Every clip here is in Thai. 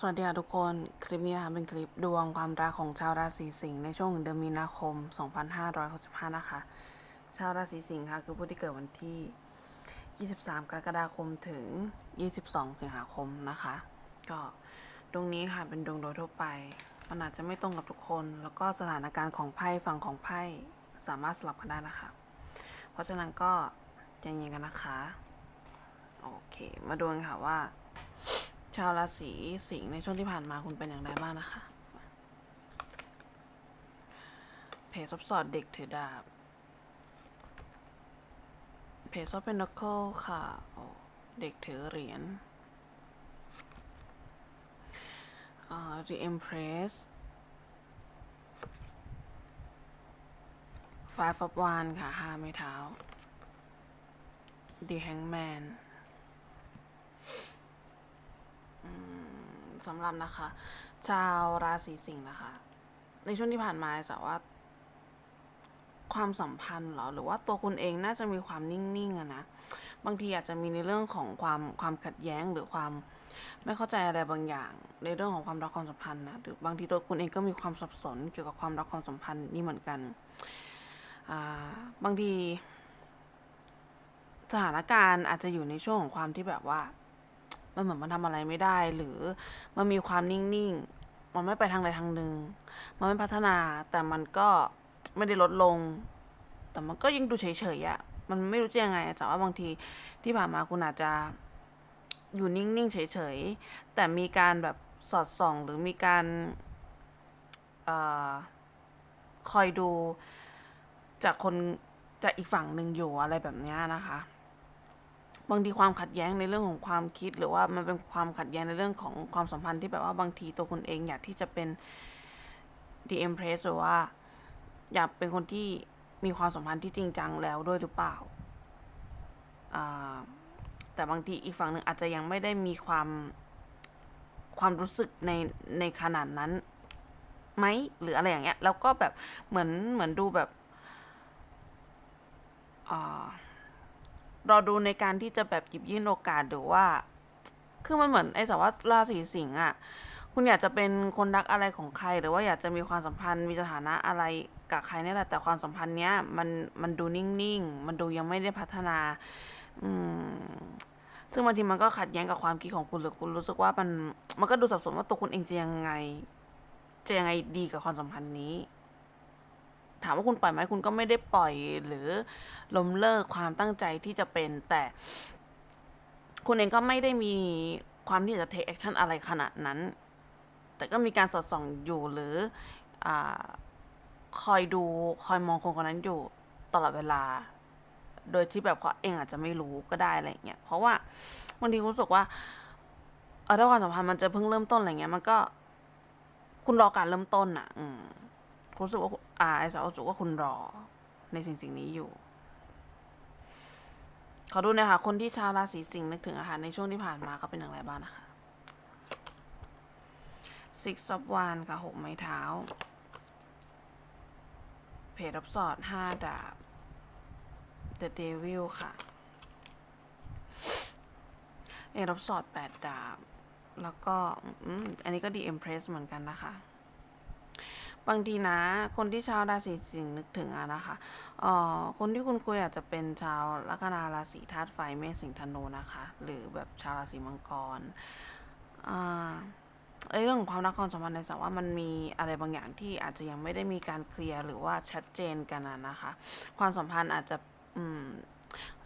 สวัสดีค่ะทุกคน คลิปนี้นะคะเป็นคลิปดวงความรักของชาวราศีสิงห์ในช่วงเดือนมีนาคม 2565 นะคะ ชาวราศีสิงห์ค่ะคือผู้ที่เกิดวันที่ 23 กรกฎาคมถึง 22 สิงหาคมนะคะ ก็ดวงนี้ค่ะเป็นดวงโดยทั่วไป มันอาจจะไม่ตรงกับทุกคน แล้วก็สถานการณ์ของไพ่ฝั่งของไพ่สามารถสลับกันได้นะคะ เพราะฉะนั้นก็ใจเย็นกันนะคะ โอเค มาดูกันค่ะว่า ชาวราศีสิงห์ในช่วงที่ผ่านมาคุณเป็นอย่างไรบ้างนะคะ เพจซอบสอดเด็กถือดาบ เพจซอบเป็นนักเคิลค่ะ เด็กถือเหรียญอา The Empress Five of Wands ค่ะห้าไม้เท้า The Hangman สำหรับนะคะ ชาวราศีสิงห์นะคะ ในช่วงที่ผ่านมาจะว่า ความสัมพันธ์หรอหรือว่าตัวคุณเองน่าจะมีความนิ่งๆอะนะบางทีอาจจะมีในเรื่องของความความขัดแย้งหรือความไม่เข้าใจอะไรบางอย่าง ในเรื่องของความรักความสัมพันธ์นะหรือบางทีตัวคุณเองก็มีความสับสนเกี่ยวกับความรักความสัมพันธ์นี่เหมือนกันบางทีสถานการณ์อาจจะอยู่ในช่วงของความที่แบบว่า มันเหมือนมันทำอะไรไม่ได้ หรือมันมีความนิ่งๆ มันไม่ไปทางใดทางหนึ่ง มันไม่พัฒนา แต่มันก็ไม่ได้ลดลง แต่มันก็ยังดูเฉยๆอะ่ะมันไม่รู้จะยังไงแต่ว่าบางทีที่ผ่านมาคุณอาจจะอยู่นิ่งๆเฉยๆ แต่มีการแบบสอดส่อง หรือมีการอคอยดูจากคนจากอีกฝั่งหนึ่งอยู่อะไรแบบนี้นะคะ บางทีความขัดแย้งในเรื่องของความคิด หรือว่ามันเป็นความขัดแย้งในเรื่องของความสัมพันธ์ที่แบบว่าบางทีตัวคุณเองอยากที่จะเป็น the empress หรือว่า อยากเป็นคนที่มีความสัมพันธ์ที่จริงจังแล้วด้วยหรือเปล่า แต่บางทีอีกฝั่งหนึ่งอาจจะยังไม่ได้มีความความรู้สึกในในขนาดนั้นไหมหรืออะไรอย่างเงี้ย แล้วก็แบบเหมือนเหมือนดูแบบอ่า รอดูในการที่จะแบบหยิบยื่นโอกาสหรือว่า คือมันเหมือนไอ้สาวว่าราศีสิงห์อะ คุณอยากจะเป็นคนรักอะไรของใคร หรือว่าอยากจะมีความสัมพันธ์มีสถานะอะไรกับใครเนี่ยแหละแต่ความสัมพันธ์เนี้ยมันมันดูนิ่งๆ มันดูยังไม่ได้พัฒนา อืมซึ่งบางทีมันก็ขัดแย้งกับความคิดของคุณหรือคุณรู้สึกว่ามันมันก็ดูสับสนว่าตัวคุณเองจะยังไง จะยังไงดีกับความสัมพันธ์นี้ ถามว่าคุณปล่อยไหมคุณก็ไม่ได้ปล่อยหรือล้มเลิกความตั้งใจที่จะเป็น แต่คุณเองก็ไม่ได้มีความที่จะ take action อะไรขนาดนั้น แต่ก็มีการสอดส่องอยู่หรืออคอยดูคอยมองคนคนนั้นอยู่ตลอดเวลา โดยที่แบบเขาเองอาจจะไม่รู้ก็ได้อะไรเงี้ย เพราะว่าบางทีรู้สึกว่าเออถ้าความสัมพันธ์มันจะเพิ่งเริ่มต้นอะไรเงี้ย มันก็ คุณรอการเริ่มต้นอะ อืม คุณรู้สึกว่าอ่าไอสาวรู้สึกว่าคุณรอ ในสิ่งสิ่งนี้อยู่ ขอดูหนะคะคนที่ชาวราศีสิงห์นึกถึงอาหารในช่วงที่ผ่านมาเขาเป็นอย่างไรบ้างนะคะ Six of Wands ค่ะหกไม้เท้า เพจรับสอดห้าดาบ The Devil ค่ะ เอรับสอดแปดดาบ แล้วก็ อันนี้ก็ดี Empress เหมือนกันนะคะ บางทีนะ คนที่ชาวราศีสิงห์นึกถึงอะนะคะเอ่อคนที่คุณคุยอาจจะเป็นชาวลัคนาราศีธาตุไฟเมษสิงห์ธนูนะคะ หรือแบบชาวราศีมังกรอ่าเรื่องของความรักความสัมพันธ์ในสาวว่ามันมีอะไรบางอย่างที่อาจจะยังไม่ได้มีการเคลียร์หรือว่าชัดเจนกันอะนะคะ ความสัมพันธ์อาจจะ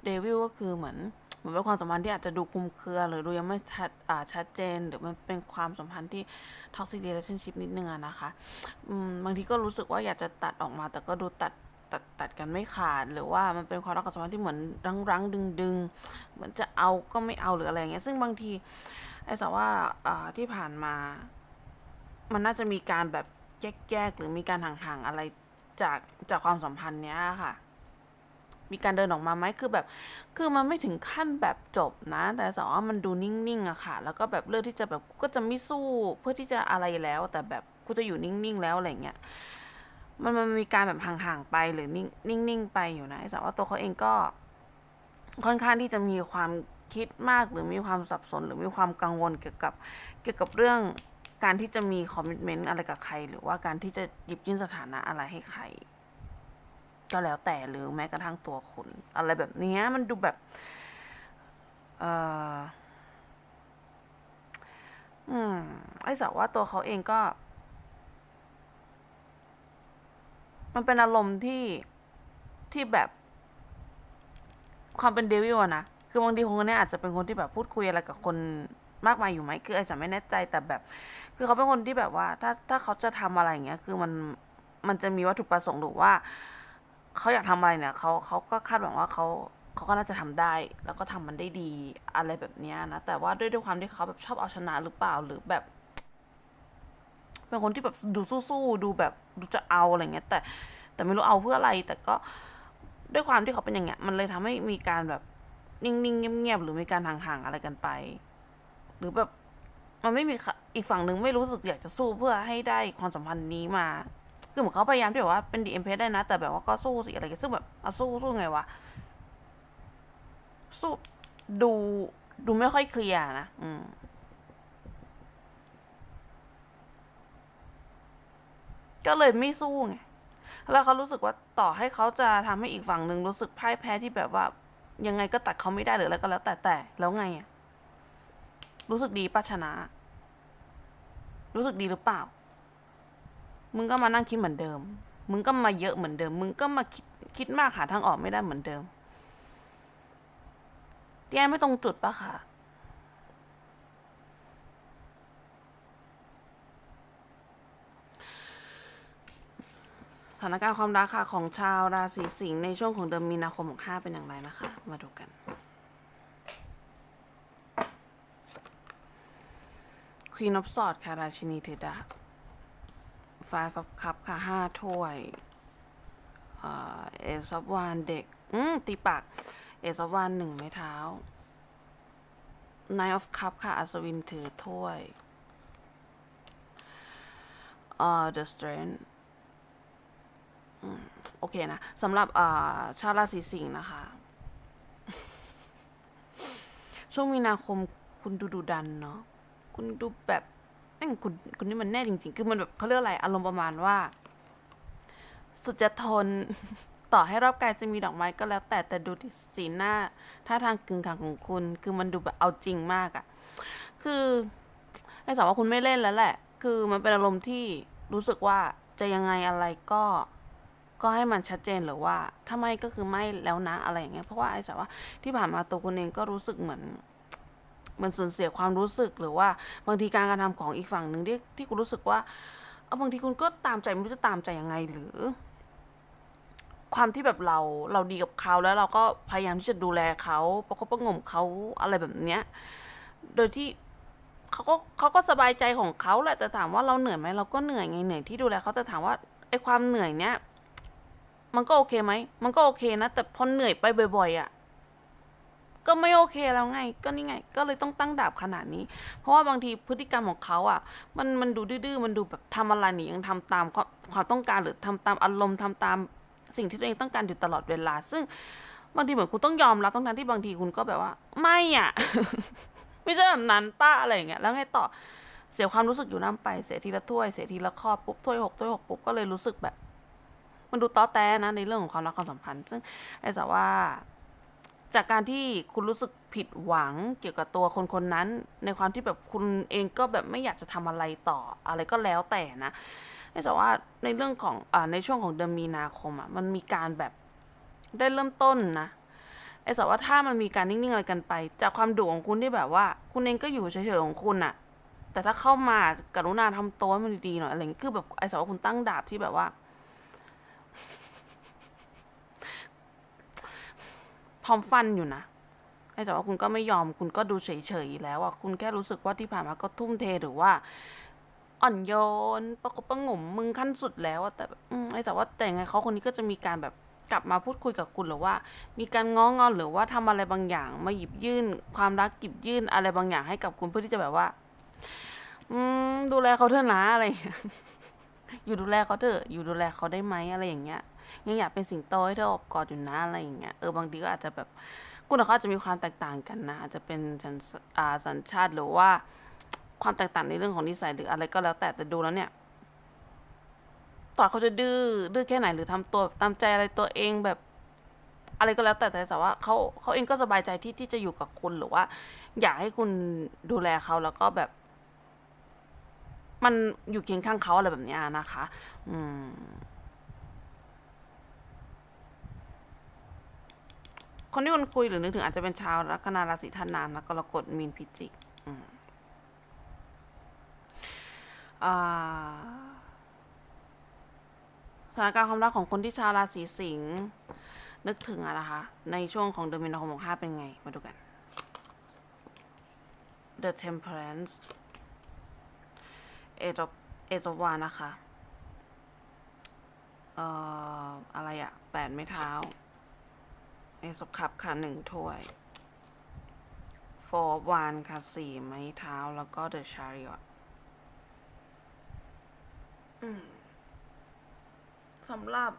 เดวิลก็คือเหมือน เหมือนเป็นความสัมพันธ์ที่อาจจะดูคุมเครือ หรือดูยังไม่ชัดชัดเจน หรือมันเป็นความสัมพันธ์ที่ toxic relationship นิดนึงอะนะคะบางทีก็รู้สึกว่าอยากจะตัดออกมา แต่ก็ดูตัดตัดตัดกันไม่ขาดหรือว่ามันเป็นความรักความสัมพันธ์ที่เหมือนรั้งรั้งดึงดึงเหมือนจะเอาก็ไม่เอาหรืออะไรเงี้ยซึ่งบางทีไอ้สาวว่าที่ผ่านมา มันน่าจะมีการแบบแยกๆหรือมีการห่างๆอะไรจากจากความสัมพันธ์เนี้ยค่ะ มีการเดินออกมาไหมคือแบบ คือมันไม่ถึงขั้นแบบจบนะ แต่สาวว่ามันดูนิ่งๆอะค่ะ แล้วก็แบบเลือกที่จะแบบก็จะไม่สู้เพื่อที่จะอะไรแล้ว แต่แบบกูจะอยู่นิ่งๆแล้วอะไรเงี้ยมันมันมีการแบบห่างๆไปหรือนิ่งนิ่งๆไปอยู่นะสาวว่าตัวเขาเองก็ค่อนข้างที่จะมีความคิดมากหรือมีความสับสน หรือมีความกังวลเกี่ยวกับเกี่ยวกับเรื่องการที่จะมีคอมมิชเมนต์อะไรกับใคร หรือว่าการที่จะหยิบยื่นสถานะอะไรให้ใคร ก็แล้วแต่หรือแม้กระทั่งตัวคุณ อะไรแบบนี้มันดูแบบเอออืมไอ้สาวว่าตัวเขาเองก็ มันเป็นอารมณ์ที่ที่แบบ ความเป็นเดวิลอะนะคือบางทีคนคนนี้อาจจะเป็นคนที่แบบพูดคุยอะไรกับคนมากมายอยู่ไหมคืออาจจะไม่แน่ใจแต่แบบ คือเขาเป็นคนที่แบบว่า ถ้าถ้าเขาจะทำอะไรอย่างเงี้ย คือมันมันจะมีวัตถุประสงค์หรือว่า เขาอยากทำอะไรเนี่ยเขาเขาก็คาดหวังว่าเขาเขาก็น่าจะทำได้ แล้วก็ทำมันได้ดีอะไรแบบเนี้ยนะ แต่ว่าด้วยด้วยความที่เขาแบบชอบเอาชนะหรือเปล่าหรือแบบเป็นคนที่แบบดูสู้ๆดูแบบดูจะเอาอะไรเงี้ย แต่แต่ไม่รู้เอาเพื่ออะไร แต่ก็ด้วยความที่เขาเป็นอย่างเงี้ย มันเลยทำให้มีการแบบนิ่งๆเงียบๆหรือมีการห่างๆอะไรกันไป หรือแบบมันไม่มีอีกฝั่งหนึ่งไม่รู้สึกอยากจะสู้เพื่อให้ได้ความสัมพันธ์นี้มา คือเหมือนเขาพยายามที่แบบว่าเป็นดีเอ็มเพสได้นะ แต่แบบว่าก็สู้สิอะไรกันซึ่งแบบเอาสู้สู้ไงวะ สู้ดูดูไม่ค่อยเคลียร์นะ อืมก็เลยไม่สู้ไง แล้วเขารู้สึกว่าต่อให้เขาจะทำให้อีกฝั่งหนึ่งรู้สึกพ่ายแพ้ที่แบบว่า ยังไงก็ตัดเขาไม่ได้หรืออะไรก็แล้วแต่แต่แล้วไงอะรู้สึกดีป้าชนะ รู้สึกดีหรือเปล่า มึงก็มานั่งคิดเหมือนเดิม มึงก็มาเยอะเหมือนเดิม มึงก็มาคิดคิดมากหาทางออกไม่ได้เหมือนเดิมแก้ไม่ตรงจุดปะคะสถานการณ์ความรักค่ะของชาวราศีสิงห์ในช่วงของเดือนมีนาคมของห้าเป็นอย่างไรนะคะ มาดูกัน Queen of Swords ค่ะราชินีถือดาบ Five of cup ค่ะห้าถ้วยเอ่อ Ace of Wands เด็ก อืม ตีปาก Ace of Wands หนึ่งไม้เท้า Nine of Cup ค่ะ อัศวินถือถ้วยเอ่อ The Strength โอเคนะสำหรับอ่าชาวราศีสิงห์นะคะ ช่วงมีนาคมคุณดูดูดันเนาะ คุณดูแบบ แม่งคุณคุณนี่มันแน่จริง ๆ คือมันแบบเขาเรียกอะไรอารมณ์ประมาณว่า สุดจะทนต่อให้รอบกายจะมีดอกไม้ก็แล้วแต่แต่ดูที่สีหน้าท่าทางกึ่งขังของคุณ คือมันดูแบบเอาจริงมากอะคือไอ้สาวว่าคุณไม่เล่นแล้วแหละ คือมันเป็นอารมณ์ที่รู้สึกว่าจะยังไงอะไรก็ ก็ให้มันชัดเจนหรือว่าถ้าไม่ก็คือไม่แล้วนะอะไรอย่างเงี้ยเพราะว่าไอ้สาวว่าที่ผ่านมาตัวคุณเองก็รู้สึกเหมือน มือนสูญเสียความรู้สึกหรือว่าบางทีการกระทำของอีกฝั่งหนึ่งที่ที่คุณรู้สึกว่าเอาบางทีคุณก็ตามใจไม่รู้จะตามใจยังไงหรือ ความที่แบบเราเราดีกับเขาแล้วเราก็พยายามที่จะดูแลเขาประคบประงมเขาอะไรแบบเนี้ย โดยที่เขาก็เขาก็สบายใจของเขาแหละแต่ถามว่าเราเหนื่อยไหมเราก็เหนื่อยไงเหนื่อยที่ดูแลเขาแต่ถามว่าไอ้ความเหนื่อยเนี้ยมันก็โอเคไหมมันก็โอเคนะ แต่พอเหนื่อยไปบ่อยๆอะ่ะ ก็ไม่โอเคแล้วไง ก็นี่ไง ก็เลยต้องตั้งดาบขนาดนี้ เพราะว่าบางทีพฤติกรรมของเขาอะ มันมันดูดื้อมันดูแบบทำอะไรนี่ยังทำตามความความต้องการหรือทำตามอารมณ์ทำตามสิ่งที่ตัวเองต้องการอยู่ตลอดเวลา ซึ่งบางทีเหมือนคุณต้องยอมรับทั้งนั้นที่บางทีคุณก็แบบว่า ไม่อะ ไม่ใช่แบบนั้นป้าอะไรอย่างเงี้ยแล้วไงต่อเสียความรู้สึกอยู่น้ำไปเสียทีละถ้วยเสียทีละข้อบปุ๊บถ้วยหกถ้วยหกปุ๊บก็เลยรู้สึกแบบ มันดูต้อแต้นะในเรื่องของความรักความสัมพันธ์ ซึ่งไอ้สาว่า จากการที่คุณรู้สึกผิดหวังเกี่ยวกับตัวคนคนนั้น ในความที่แบบคุณเองก็แบบไม่อยากจะทำอะไรต่ออะไรก็แล้วแต่นะไอ้สาว่าในเรื่องของอ่าในช่วงของเดือนมีนาคมอะมันมีการแบบได้เริ่มต้นนะไอ้สาว่าถ้ามันมีการนิ่งๆอะไรกันไป จากความดุของคุณที่แบบว่า คุณเองก็อยู่เฉยๆของคุณอะแต่ถ้าเข้ามากรุณาทำตัวให้มันดีๆหน่อยอะไรอย่างเงี้ยคือแบบไอ้สาว่าคุณตั้งดาบที่แบบว่า ร้อมฟันอยู่นะไอ้แต่ว่าคุณก็ไม่ยอมคุณก็ดูเฉยๆแล้วอะคุณแค่รู้สึกว่าที่ผ่านมาก็ทุ่มเทหรือว่า อ่อนโยนประกบประงมมึงขั้นสุดแล้วแต่แบบไอ้แต่ว่าแต่ยังไงเขาคนนี้ก็จะมีการแบบกลับมาพูดคุยกับคุณหรือว่า มีการง้องอนหรือว่าทำอะไรบางอย่าง มาหยิบยื่น ความรักหยิบยื่นอะไรบางอย่างให้กับคุณเพื่อที่จะแบบว่า อืมดูแลเขาเถอะนะอะไรอย่างเงี้ยอยู่ดูแลเขาเถอะอยู่ดูแลเขาได้ไหมอะไรอย่างเงี้ย ยังอยากเป็นสิงโตให้เธออบกอดอยู่นะอะไรอย่างเงี้ยเออบางทีก็อาจจะแบบคุณกับเขาอาจจะมีความแตกต่างกันนะอาจจะเป็นสัญชอ่าสัญชาติหรือว่าความแตกต่างในเรื่องของนิสัยหรืออะไรก็แล้วแต่แต่ดูแล้วเนี่ยต่อเขาจะดื้อดื้อแค่ไหนหรือทำตัวตามใจอะไรตัวเองแบบ อะไรก็แล้วแต่แต่ว่าเขาเขาเองก็สบายใจที่ที่จะอยู่กับคุณหรือว่า อยากให้คุณดูแลเขาแล้วก็แบบ มันอยู่เคียงข้างเขาอะไรแบบนี้นะคะ อืม คนที่คุณคุยหรือนึกถึงอาจจะเป็นชาวลัคนาราศีธานามนะกรกฎมีนพิจิกสถานการณ์ความรักของคนที่ชาวราศีสิงห์นึกถึงอะนะคะ ในช่วงของเดือนมีนาคมของห้าเป็นไง มาดูกัน The Temperance Eight of one นะคะ เอ่อ อะไรอะแปดไม้เท้า เอสคับค่ะหนึ่งถ้วยโฟร์วานค่ะสี่ไม้เท้าแล้วก็เดอะชาริอตสำหรับ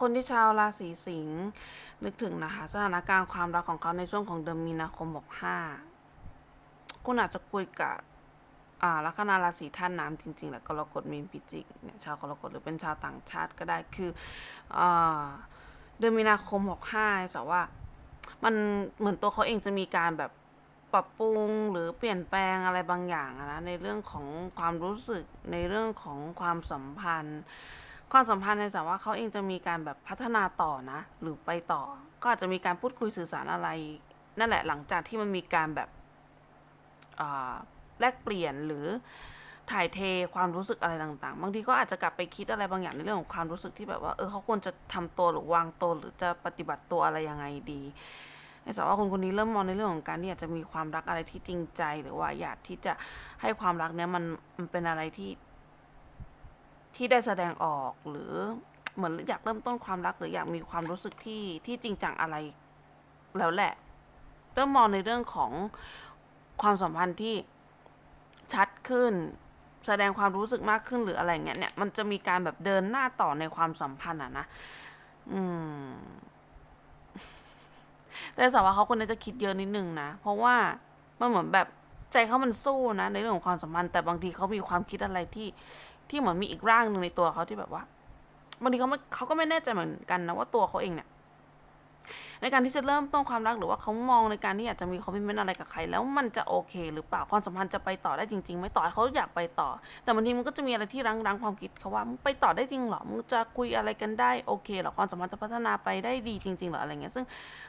คนที่ชาวราศีสิงห์นึกถึงนะคะ สถานการณ์ความรักของเขาในช่วงของเดือนมีนาคมบอกห้าคุณอาจจะคุยกับอ่าลัคนาราศีท่านน้ำจริง ๆแหละกรกฎมีนพิจิกเนี่ยชาวกรกฎหรือเป็นชาวต่างชาติก็ได้คืออ่า เดือนมีนาคม65แต่ว่า มันเหมือนตัวเขาเองจะมีการแบบปรับปรุงหรือเปลี่ยนแปลงอะไรบางอย่างนะในเรื่องของความรู้สึกในเรื่องของความสัมพันธ์ ความสัมพันธ์ในแต่ว่าเขาเองจะมีการแบบพัฒนาต่อนะ หรือไปต่อ ก็อาจจะมีการพูดคุยสื่อสารอะไร นั่นแหละหลังจากที่มันมีการแบบแลกเปลี่ยนหรือ ถ่ายเทความรู้สึกอะไรต่างๆ บางทีก็อาจจะกลับไปคิดอะไรบางอย่างในเรื่องของความรู้สึกที่แบบว่า เออเขาควรจะทำตัวหรือวางตัวหรือจะปฏิบัติตัวอะไรยังไงดีไอ้สาวว่าคนคนนี้เริ่มมองในเรื่องของการที่อยากจะมีความรักอะไรที่จริงใจ หรือว่าอยากที่จะให้ความรักเนี้ยมันมันเป็นอะไรที่ ที่ได้แสดงออกหรือเหมือนอยากเริ่มต้นความรักหรืออยากมีความรู้สึกที่ที่จริงจังอะไรแล้วแหละเริ่มมองในเรื่องของความสัมพันธ์ที่ชัดขึ้น แสดงความรู้สึกมากขึ้นหรืออะไรเงี้ยเนี่ยมันจะมีการแบบเดินหน้าต่อในความสัมพันธ์อะนะอืม แต่สาวว่าเขาคนนี้จะคิดเยอะนิดนึงนะเพราะว่ามันเหมือนแบบใจเขามันสู้นะ ในเรื่องของความสัมพันธ์แต่บางทีเขามีความคิดอะไรที่ที่เหมือนมีอีกร่างหนึ่งในตัวเขาที่แบบว่าบางทีเขาไม่เขาก็ไม่แน่ใจเหมือนกันนะว่าตัวเขาเองเนี่ย ในการที่จะเริ่มต้นความรักหรือว่าเขามองในการที่อยากจะมีคอมมิชเมนต์อะไรกับใคร แล้วมันจะโอเค หรือเปล่าความสัมพันธ์จะไปต่อได้จริงๆไหมต่อเขาอยากไปต่อ แต่บางทีมันก็จะมีอะไรที่รั้งๆความคิดเขาว่ามึงไปต่อได้จริงหรอมึงจะคุยอะไรกันได้โอเคหรอความสัมพันธ์จะพัฒนาไปได้ดีจริงๆหรออะไรเงี้ยซึ่ง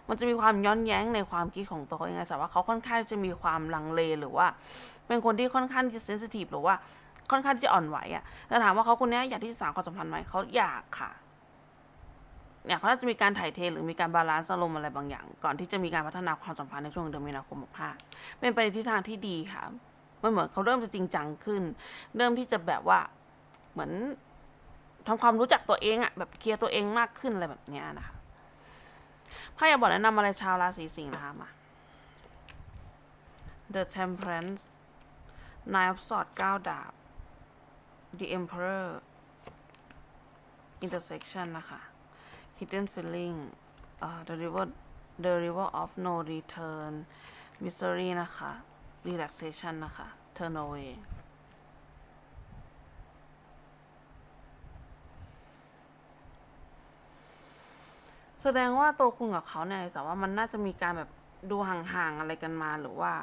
มันจะมีความย้อนแย้งในความคิดของตัวเองไงแต่ว่าเขาค่อนข้างจะมีความลังเลหรือว่า เป็นคนที่ค่อนข้างจะเซนซิทีฟหรือว่าค่อนข้างที่จะอ่อนไหวอะแต่ถามว่าเขาคนนี้อยากที่จะสานความสัมพันธ์ไหมเขาอยากค่ะ เนี่ยเขาน่าจะมีการถ่ายเทหรือมีการบาลานซ์อารมณ์อะไรบางอย่าง ก่อนที่จะมีการพัฒนาความสัมพันธ์ในช่วงเดือนมีนาคม65เป็นไปในทิศทางที่ดีค่ะมันเหมือนเขาเริ่มจะจริงจังขึ้น เริ่มที่จะแบบว่าเหมือนทำความรู้จักตัวเองอะแบบเคลียร์ตัวเองมากขึ้นอะไรแบบนี้นะคะไพ่อยากบอกแนะนำอะไรชาวราศีสิงห์นะคะมา The Temperance Nine of Swords เก้าดาบ The Emperor Intersection นะคะ hidden feeling uh, the river the river of no return misery นะคะ relaxation นะคะ turn away แสดงว่าตัวคุณกับเขาเนี่ยแต่ว่ามันน่าจะมีการแบบดูห่างๆอะไรกันมาหรือว่า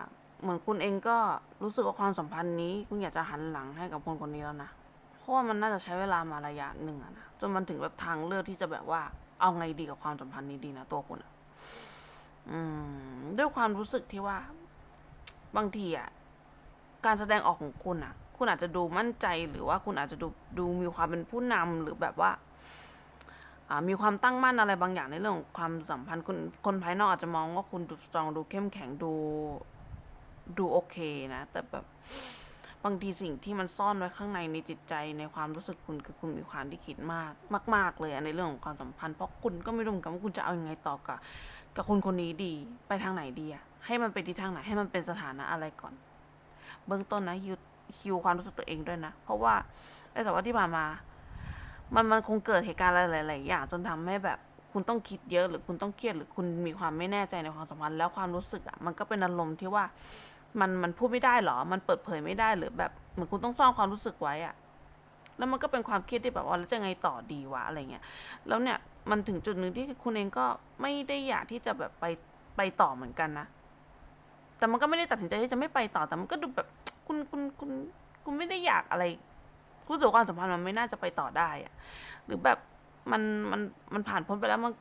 เหมือนคุณเองก็รู้สึกว่าความสัมพันธ์นี้ คุณอยากจะหันหลังให้กับคนคนนี้แล้วนะ เพราะว่ามันน่าจะใช้เวลามาระยะหนึ่งอะนะจนมันถึงแบบทางเลือกที่จะแบบว่า เอาไงดีกับความสัมพันธ์นี้ดีนะตัวคุณอะอืม ด้วยความรู้สึกที่ว่า บางทีอะการแสดงออกของคุณอะคุณอาจจะดูมั่นใจหรือว่าคุณอาจจะดูดูมีความเป็นผู้นำหรือแบบว่าอ่ามีความตั้งมั่นอะไรบางอย่างในเรื่องของความสัมพันธ์คุณคนภายนอกอาจจะมองว่าคุณดูสตรองดูเข้มแข็งดูดูโอเคนะ แต่แบบ บางทีสิ่งที่มันซ่อนไว้ข้างในในจิตใจในความรู้สึกคุณคือคุณมีความที่คิดมากมาก ๆ เลยในเรื่องของความสัมพันธ์เพราะคุณก็ไม่รู้เหมือนกันว่าคุณจะเอาอยัางไงต่อกับกับคนคนนี้ดีไปทางไหนดีอะให้มันไปที่ทางไหนให้มันเป็นสถานะอะไรก่อน เบื้องต้นนะฮิวฮิวความรู้สึกตัวเองด้วยนะ เพราะว่าไอ้แต่ว่าที่ผ่านมา มันมันคงเกิดเหตุการณ์อะไรหลายๆอย่างจนทำให้แบบคคุณต้องคิดเยอะหรือคุณต้องเครียดหรือคุณมีความไม่แน่ใจในความสัมพันธ์แล้วความรู้สึกอะมันก็เป็นอารมณ์ที่ว่า มันมันพูดไม่ได้หรอ มันเปิดเผยไม่ได้หรือแบบเหมือนคุณต้องซ่อนความรู้สึกไว้อะแล้วมันก็เป็นความครียดที่แบบว่าแล้วจะไงต่อดีวะอะไรเงี้ย แล้วเนี่ยมันถึงจุดหนึ่งที่คุณเองก็ไม่ได้อยากที่จะแบบไปไปต่อเหมือนกันนะ แต่มันก็ไม่ได้ตัดสินใจที่จะไม่ไปต่อ แต่มันก็ดูแบบคุณคุณคุณคุณไม่ได้อยากอะไร คุณรู้สึกว่ความสัมพันธ์มันไม่น่าจะไปต่อได้อะหรือแบบมันมันมันผ่านพ้นไปแล้วมัน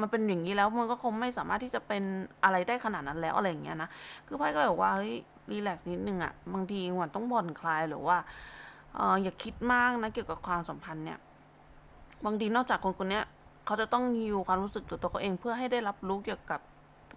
มันเป็นอย่างนี้แล้วมันก็คงไม่สามารถที่จะเป็นอะไรได้ขนาดนั้นแล้วอะไรอย่างเงี้ยนะคือไพ่ก็เลยบอกว่าเฮ้ยรีแลกซ์นิดนึงอะบางทีหวานต้องผ่อนคลายหรือว่าเอออย่าคิดมากนะเกี่ยวกับความสัมพันธ์เนี่ย บางทีนอกจากคนคนนี้เขาจะต้องฮิวความรู้สึกตัวตัวเขาเองเพื่อให้ได้รับรู้เกี่ยวกับ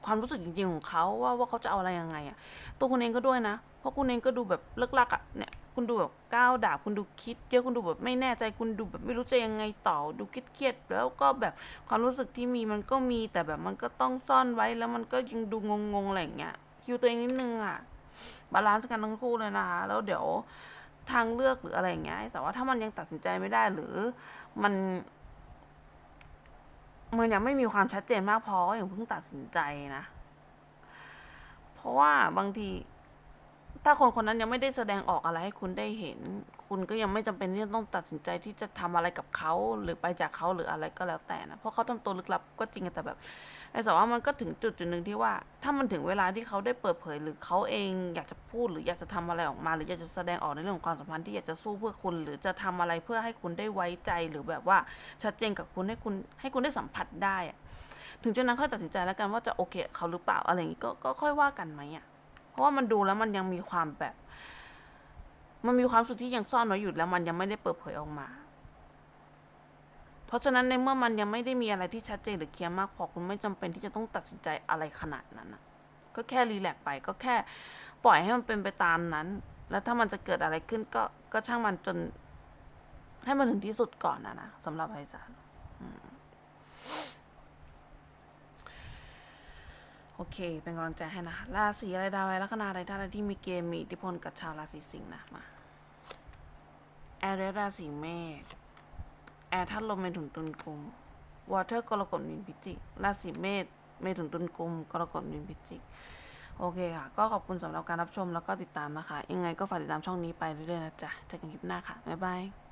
ความรู้สึกจริงๆของเขาว่าว่าเขาจะเอาอะไรยังไงอะตัวคุณเองก็ด้วยนะ เพราะคุณเองก็ดูแบบเลิกลักอะเนี่ย คุณดูแบบก้าวดาบคุณดูคิดเยอะคุณดูแบบไม่แน่ใจคุณดูแบบไม่รู้จะยังไงต่อดูเครียดแล้วก็แบบความรู้สึกที่มีมันก็มีแต่แบบมันก็ต้องซ่อนไว้แล้วมันก็ยังดูงงๆอะไรอย่างเงี้ยคิวตัวเองนิดนึงอะบาลานซ์กันทั้งคู่เลยนะคะแล้วเดี๋ยวทางเลือกหรืออะไรอย่างเงี้ยแต่ว่าถ้ามันยังตัดสินใจไม่ได้หรือมันมันยังไม่มีความชัดเจนมากพออย่าเพิ่งตัดสินใจนะ เพราะว่าบางที ถ้าคนคนนั้นยังไม่ได้แสดงออกอะไรให้คุณได้เห็น คุณก็ยังไม่จำเป็นที่จะต้องตัดสินใจที่จะทำอะไรกับเขาหรือไปจากเขาหรืออะไรก็แล้วแต่นะเพราะเขาทำตัวลึกลับก็จริงแต่แบบไอ้แต่ว่ามันก็ถึงจุดจุดหนึ่งที่ว่า ถ้ามันถึงเวลาที่เขาได้เปิดเผย หรือเขาเองอยากจะพูดหรืออยากจะทำอะไรออกมา หรืออยากจะแสดงออกในเรื่องของความสัมพันธ์ที่อยากจะสู้เพื่อคุณ หรือจะทำอะไรเพื่อให้คุณได้ไว้ใจหรือแบบว่าชัดเจนกับคุณให้คุณให้คุณได้สัมผัสได้ถึงจุดนั้นค่อยตัดสินใจแล้วกันว่าจะโอเคเขาหรือเปล่าอะไรอย่างงี้ก็ก็ค่อยว่ากันไหมอะ เพราะว่ามันดูแล้วมันยังมีความแบบ มันมีความสุดที่ยังซ่อนไว้อยู่แล้วมันยังไม่ได้เปิดเผยออกมา เพราะฉะนั้นในเมื่อมันยังไม่ได้มีอะไรที่ชัดเจนหรือเคลียร์มากพอคุณไม่จำเป็นที่จะต้องตัดสินใจอะไรขนาดนั้นนะก็แค่รีแลกซ์ไปก็แค่ปล่อยให้มันเป็นไปตามนั้น แล้วถ้ามันจะเกิดอะไรขึ้นก็ก็ช่างมันจน ให้มันถึงที่สุดก่อนนะนะสำหรับไพศาลอืม โอเค เป็นกำลังใจให้นะราศีอะไรดาวอะไรลัคนาอะไรท่านที่มีเกมมีอิทธิพลกับชาวราศีสิงห์นะมาแอร์เรราศีเมษแอร์ธาตุลมเมถุนตุลกุมวอเตอร์กรกฎมีนพิจิกราศีเมษเมถุนตุลกุมกรกฎมีนพิจิกโอเคค่ะ ก็ขอบคุณสำหรับการรับชมแล้วก็ติดตามนะคะ ยังไงก็ฝากติดตามช่องนี้ไปเรื่อยๆนะจ๊ะเจอกันคลิปหน้าค่ะ บ๊ายบาย